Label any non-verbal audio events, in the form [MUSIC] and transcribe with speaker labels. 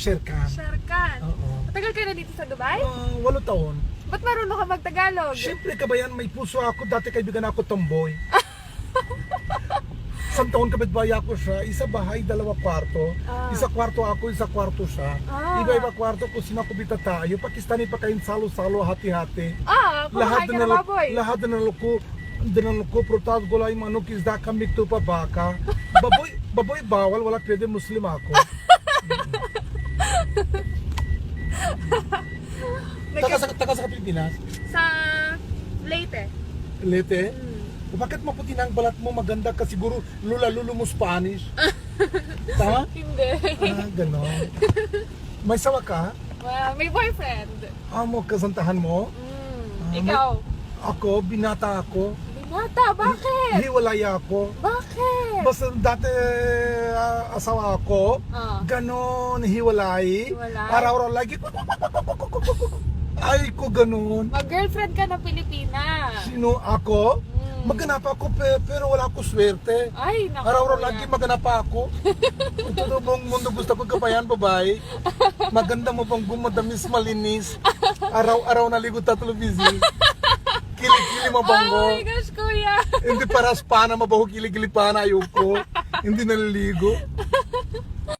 Speaker 1: Sherkan.
Speaker 2: Sharkan.
Speaker 1: Oo.
Speaker 2: Matagal ka na dito sa Dubai?
Speaker 1: Ah, walo taon.
Speaker 2: Ba't marunong ka magtagalog?
Speaker 1: Siyempre kabayan, may puso ako. Dati kaibigan ako tomboy. [LAUGHS] Isang taon kapitbahay ako siya. Isa bahay, dalawa kwarto.
Speaker 2: Ah.
Speaker 1: Isa kwarto ako, isa kwarto siya.
Speaker 2: Ah.
Speaker 1: Iba-iba kwarto kung sinakubita tayo. Pakistani pa kayong salo-salo, hati-hati.
Speaker 2: Ah,
Speaker 1: lahat na
Speaker 2: ng baboy.
Speaker 1: lahat na naluko dinaluko protaz gulay manok isda kami to pa baka [LAUGHS] baboy baboy bawal wala pwede muslim ako [LAUGHS] Taga sa taga sa Pilipinas
Speaker 2: sa Leyte.
Speaker 1: lete
Speaker 2: Hmm.
Speaker 1: bakit maputi na ang balat mo maganda ka siguro lula lulo mo Spanish [LAUGHS] tama
Speaker 2: Hindi.
Speaker 1: ah ganon may sawa ka
Speaker 2: Well, may boyfriend.
Speaker 1: amo kasantahan mo
Speaker 2: Mm.
Speaker 1: Ah,
Speaker 2: Ikaw.
Speaker 1: ako binata ako
Speaker 2: Binata, bakit?
Speaker 1: hiwalay ako
Speaker 2: Bakit?
Speaker 1: Basta dati ah, asawa ako
Speaker 2: Ah.
Speaker 1: ganon hiwalay
Speaker 2: Hiwalay?
Speaker 1: araw-araw lagi [LAUGHS] ay ko ganon
Speaker 2: Mag-girlfriend ka ng Pilipinas.
Speaker 1: sino ako
Speaker 2: Mm.
Speaker 1: maghanap ako pe- pero wala ako swerte
Speaker 2: Ay, naku.
Speaker 1: araw-araw lagi maghanap ako ito daw buong mundo gusto ko kabayan babae maganda mo pang gumadamis malinis [LAUGHS] araw-araw naligo ta televisi [LAUGHS] kilikili
Speaker 2: Oh
Speaker 1: mabango
Speaker 2: my gosh
Speaker 1: hindi para spa na mabaho kilig-kilig pa na ayoko. hindi naliligo.